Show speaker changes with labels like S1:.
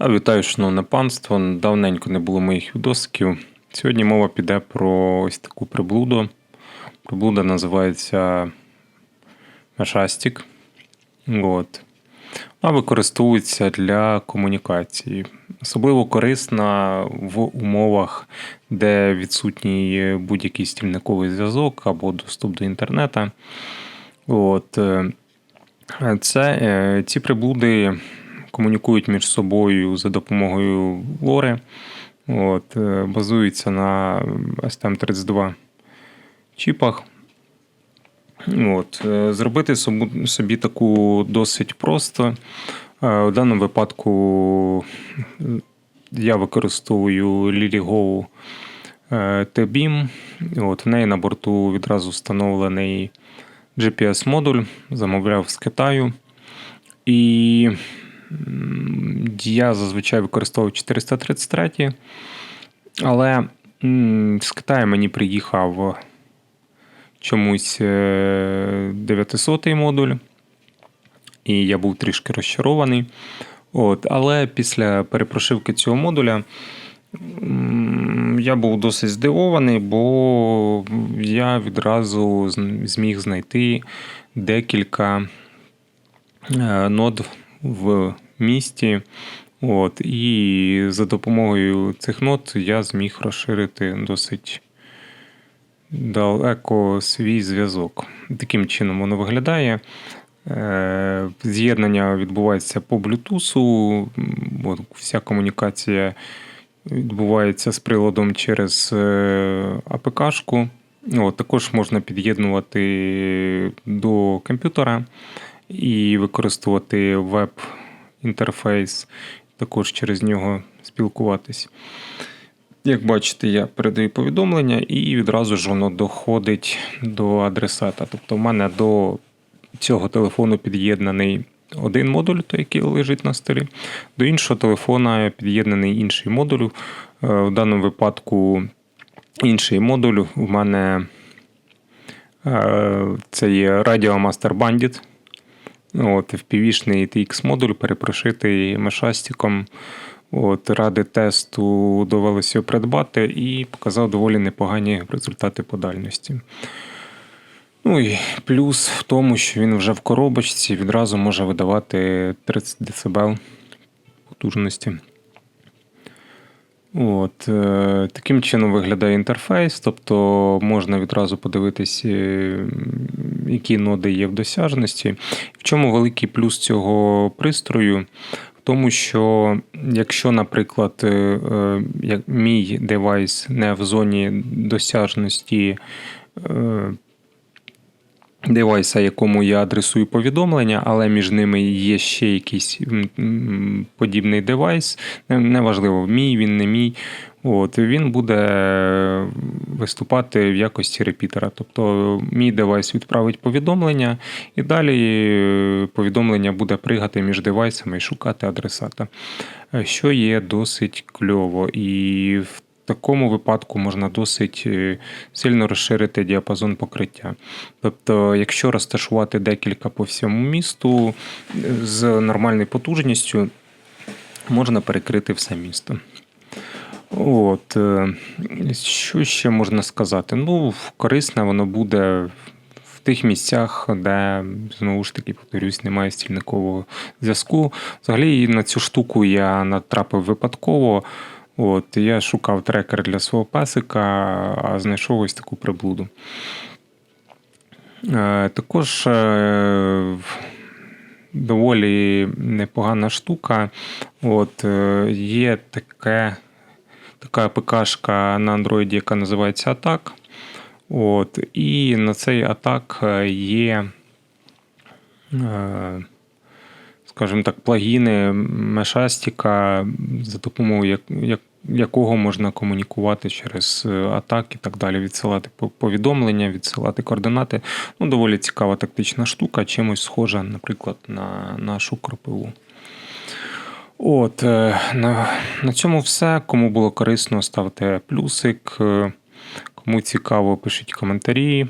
S1: А вітаю, шановне панство. Давненько не було моїх відосиків. Сьогодні мова піде про ось таку приблуду. Приблуда називається Мешастік. От. Вона використовується для комунікації. Особливо корисна в умовах, де відсутній будь-який стільниковий зв'язок або доступ до інтернету. От. Це, е, ці приблуди комунікують між собою за допомогою лори. От, е, базуються на STM32 чіпах. От, е, зробити собі таку досить просто. Е, У даному випадку е, я використовую LilyGo е, T-Beam. От, в неї на борту відразу встановлений GPS-модуль, замовляв з Китаю. І я зазвичай використовую 433, але з Китаю мені приїхав чомусь е, 900 модуль, і я був трішки розчарований. От, але після перепрошивки цього модуля я був досить здивований, бо я відразу зміг знайти декілька е, нод в місті. От, і за допомогою цих нод я зміг розширити досить далеко свій зв'язок. Таким чином воно виглядає. Е, З'єднання відбувається по Bluetooth, вся комунікація відбувається з приладом через е, АПК-шку. От, також можна під'єднувати до комп'ютера і використовувати веб-інтерфейс, також через нього спілкуватись. Як бачите, я передаю повідомлення і відразу ж воно доходить до адресата. Тобто, в мене до цього телефону під'єднаний один модуль, той, який лежить на столі, до іншого телефона під'єднаний інший модуль. Е, В даному випадку інший модуль у мене е, це є Radio Master Bandit. От, FPV-шний TX модуль перепрошитий мешастиком. От, ради тесту довелося придбати і показав доволі непогані результати по дальності. Ну і плюс в тому, що він вже в коробочці відразу може видавати 30 дБ потужності. От, е, таким чином виглядає інтерфейс, тобто можна відразу подивитись, е, які ноди є в досяжності. В чому великий плюс цього пристрою? В тому, що якщо, наприклад, е, е, мій девайс не в зоні досяжності е, девайса, якому я адресую повідомлення, але між ними є ще якийсь подібний девайс. Неважливо, мій він, не мій. От, він буде виступати в якості репітера. Тобто мій девайс відправить повідомлення, і далі е, повідомлення буде пригати між девайсами і шукати адресата, е, що є досить кльово. І в такому випадку можна досить е, сильно розширити діапазон покриття. Тобто, якщо розташувати декілька по всьому місту з нормальною потужністю, можна перекрити все місто. От, е, що ще можна сказати? Ну, корисне воно буде в тих місцях, де, знову ж таки, повторюсь, немає стільникового зв'язку. Взагалі на цю штуку я натрапив випадково. От, я шукав трекер для свого песика, а знайшов ось таку приблуду. Е, Також е, доволі непогана штука. От, є таке, така АПКшка на Android, яка називається Attack. От, і на цей атак є, е, скажімо так, плагіни Мешастіка, за допомогою як, як, якого можна комунікувати через е, атак і так далі, відсилати повідомлення, відсилати координати. Ну, доволі цікава тактична штука, чимось схожа, наприклад, на нашу кропиву. От, е, на, на цьому все. Кому було корисно, ставте плюсик. Е, Кому цікаво, пишіть коментарі.